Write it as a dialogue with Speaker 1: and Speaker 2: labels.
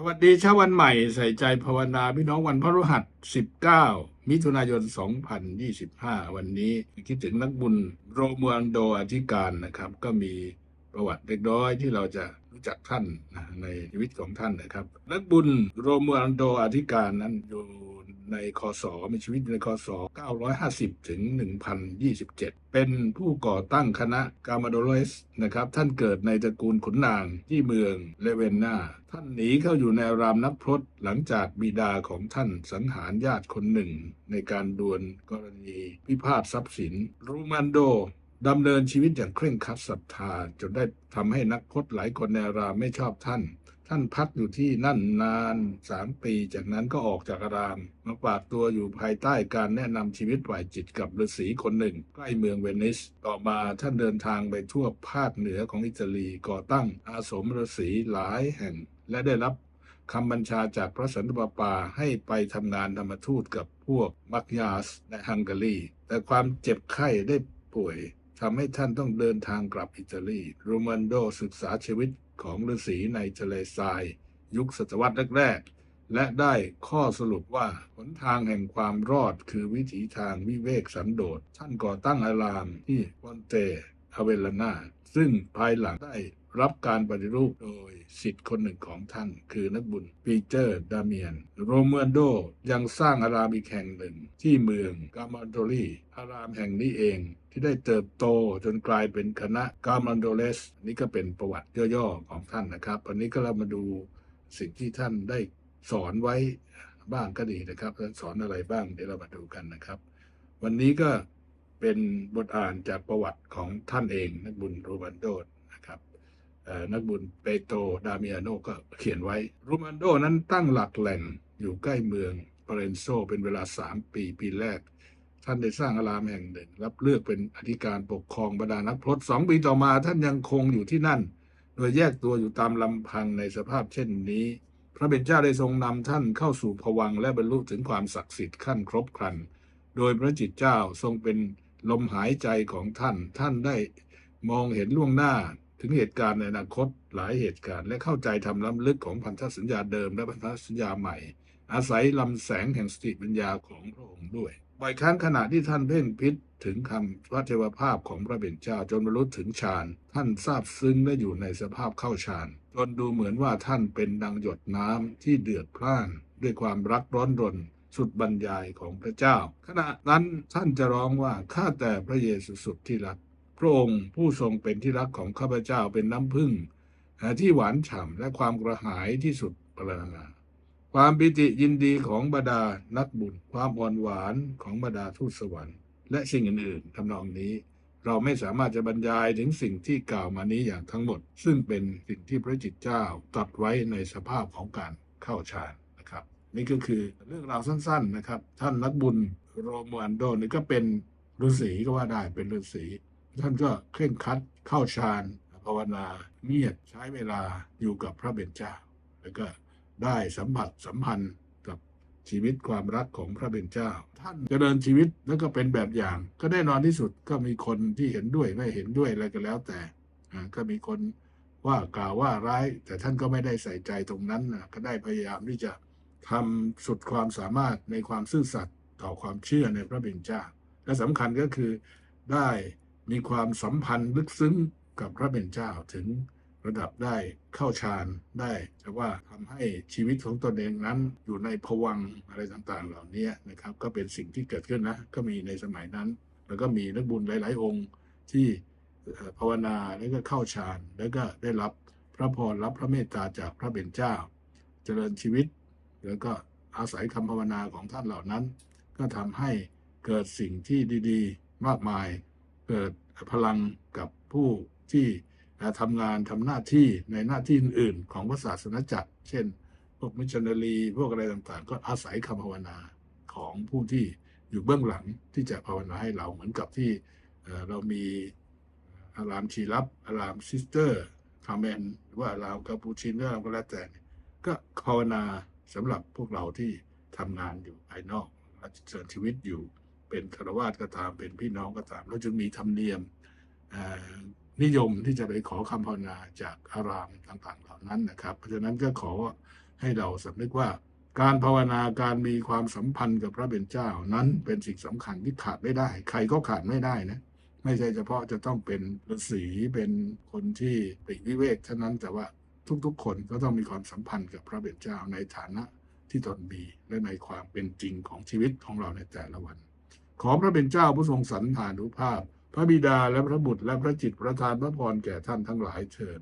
Speaker 1: สวัสดีเช้าวันใหม่ใส่ใจภาวนาพี่น้องวันพฤหัส 19 มิถุนายน 2025 วันนี้คิดถึงนักบุญโรมัวนโดอธิการนะครับ ก็มีประวัติเล็กน้อยที่เราจะรู้จักท่านในชีวิตของท่านนะครับ นักบุญโรมัวนโดอธิการนั้นอยู่ ในคศมีชีวิตในคศ 950 ถึง 1027 เป็นผู้ก่อตั้งคณะกามาโดโลสนะครับ ท่านเกิดในตระกูลขุนนางที่เมืองเลเวนนาท่านหนีเข้าอยู่ในรามนักพรตหลังจากบิดาของท่านสังหารญาติคนหนึ่ง ในการดวลกรณีพิพาททรัพย์สิน รูมันโดดำเนินชีวิตอย่างเคร่งครัดศรัทธาจนได้ทำให้นักพจน์หลายคนในรามไม่ชอบท่าน ท่านพักอยู่ที่นั่นนานสามปี จากนั้นก็ออกจากอาราม มาฝากตัวอยู่ภายใต้การแนะนำชีวิตฝ่ายจิตกับฤาษีคนหนึ่ง ใกล้เมืองเวนิส ต่อมาท่านเดินทางไปทั่วภาคเหนือของอิตาลีก่อตั้งอาสมฤาษีหลายแห่ง และได้รับคำบัญชาจากพระสันตะปาปาให้ไปทำงานธรรมทูตกับพวกมักยาสในฮังการี แต่ความเจ็บไข้ได้ป่วย ทำให้ท่านต้องเดินทางกลับอิตาลีโรมันโดศึกษาชีวิตของฤาษีในทะเลทราย ยุคศตวรรษแรกๆ และได้ข้อสรุปว่าหนทางแห่งความรอดคือวิถีทางวิเวกสันโดษ ท่านก่อตั้งอารามที่ปอนเตอเวลนา ซึ่งภายหลังได้รับการปฏิรูปโดยสิทธิ์คนหนึ่งของท่าน คือนักบุญปีเตอร์ดาเมียน โรเมนโดยังสร้างอารามอีกแห่งหนึ่งที่เมืองกามาโดรีอารามแห่งนี้เอง ที่ได้เติบโตจนกลายเป็นคณะกามันโดเลสนี่ก็เป็นประวัติย่อๆของท่านนะครับวันนี้ก็เรามาดูสิ่งที่ท่านได้สอนไว้บ้างก็ดีนะครับท่านสอนอะไรบ้างเดี๋ยวเรามาดูกันนะครับ วันนี้ก็เป็นบทอ่านจากประวัติของท่านเอง นักบุญโรมันโดนะครับนักบุญเปโตรดามิอาโนก็เขียนไว้โรมันโดนั้นตั้งหลักแหล่งอยู่ใกล้เมืองปาเรนโซเป็นเวลา 3 ปีปีแรก ท่านได้สร้างอารามแห่งหนึ่ง รับเลือกเป็นอธิการปกครองบรรดานักพรตสองปีต่อมาท่านยังคงอยู่ที่นั่น โดยแยกตัวอยู่ตามลำพังในสภาพเช่นนี้ พระเป็นเจ้าได้ทรงนำท่านเข้าสู่ภวังและบรรลุถึงความศักดิ์สิทธิ์ขั้นครบครัน โดยพระจิตเจ้าทรงเป็นลมหายใจของท่าน ท่านได้มองเห็นล่วงหน้าถึงเหตุการณ์ในอนาคตหลายเหตุการณ์ และเข้าใจทำล้ำลึกของพันธสัญญาเดิมและพันธสัญญาใหม่ อาศัยลำแสงแห่งสติปัญญาของพระองค์ด้วย บ่อยครั้งขณะที่ท่านเพ่งพิษถึงคำพระเทวภาพของพระเบญเจ้าจนบรรลุถึงฌานท่านทราบซึ้งและอยู่ในสภาพเข้าฌานจนดูเหมือนว่าท่านเป็นดังหยดน้ำที่เดือดพล่าน ด้วยความรักร้อนรน สุดบรรยายของพระเจ้า ขณะนั้นท่านจะร้องว่าข้าแต่พระเยซูสุดที่รัก พระองค์ผู้ทรงเป็นที่รักของข้าพเจ้าเป็นน้ำพึ่งที่หวานฉ่ำและความกระหายที่สุดปรารถนา ความปิติยินดีของบรรดานักบุญ ความอ่อนหวานของบรรดาทูตสวรรค์ และสิ่งอื่นๆทำนองนี้ เราไม่สามารถจะบรรยายถึงสิ่งที่กล่าวมานี้อย่างทั้งหมด ซึ่งเป็นสิ่งที่พระจิตเจ้าตรัสไว้ในสภาพของการเข้าฌานนะครับ นี่ก็คือเรื่องราวสั้น ๆนะครับ ท่านนักบุญโรมันโดนี่ก็เป็นฤาษีก็ว่าได้เป็นฤาษีท่านก็เคร่งครัดเข้าฌานภาวนาเงียบใช้เวลาอยู่กับพระเบญเจ้าแล้วก็ ได้สัมผัสสัมพันธ์กับชีวิตความรักของพระเบญเจ้า ท่านเจริญชีวิตแล้วก็เป็นแบบอย่าง ก็แน่นอนที่สุดก็มีคนที่เห็นด้วยไม่เห็นด้วยอะไรก็แล้วแต่อ่าก็มีคนว่ากล่าวว่าร้าย แต่ท่านก็ไม่ได้ใส่ใจตรงนั้นนะก็ได้พยายามที่จะทำสุดความสามารถในความซื่อสัตย์ต่อความเชื่อในพระเบญเจ้า และสำคัญก็คือได้มีความสัมพันธ์ลึกซึ้งกับพระเบญเจ้าถึง ระดับได้เข้าฌานได้แต่ว่าทำให้ชีวิตของตนเองนั้นอยู่ในภวังอะไรต่างๆ เหล่านี้นะครับ ก็เป็นสิ่งที่เกิดขึ้นนะ ก็มีในสมัยนั้น แล้วก็มีนักบุญหลาย ๆ องค์ที่ภาวนาแล้วก็เข้าฌานแล้วก็ได้รับพระพรรับพระเมตตาจากพระเบญเจ้า เจริญชีวิต แล้วก็อาศัยคำภาวนาของท่านเหล่านั้น ก็ทำให้เกิดสิ่งที่ดี ๆ มากมาย เกิดพลังกับผู้ที่ ทำงานทำหน้าที่ในหน้าที่อื่น ๆ ของพระศาสนาจักร เช่น พวกมิชชันนารีพวกอะไรต่างๆ ก็อาศัยคำภาวนาของผู้ที่อยู่เบื้องหลังที่จะภาวนาให้เราเหมือนกับที่เรามีอารามชีรับอารามซิสเตอร์คาเมนหรือว่าอารามคาปูชินหรืออะไรก็แล้วแต่เนี่ยก็ภาวนาสำหรับพวกเราที่ทำงานอยู่ภายนอกและเจริญชีวิตอยู่เป็นคารวาสก็ตามเป็นพี่น้องก็ตาม แล้วจึงมีธรรมเนียมอ นิยมที่จะไปขอคำภาวนาจากอารามต่างๆ เหล่านั้นนะครับ เพราะฉะนั้นก็ขอให้เราสำนึกว่า การภาวนาการมีความสัมพันธ์กับพระเป็นเจ้านั้นเป็นสิ่งสำคัญที่ขาดไม่ได้ ใครก็ขาดไม่ได้นะไม่ใช่เฉพาะจะต้องเป็นฤาษีเป็นคนที่ปลีกวิเวกเท่านั้นแต่ว่าทุกๆ คนก็ต้องมีความสัมพันธ์กับพระเป็นเจ้าในฐานะที่ตนมีและในความเป็นจริงของชีวิตของเราในแต่ละวัน ขอพระเป็นเจ้าผู้ทรงสรรฐานุภาพ พระบิดาและพระบุตรและพระจิตประทานพระพรแก่ท่านทั้งหลายเชิญ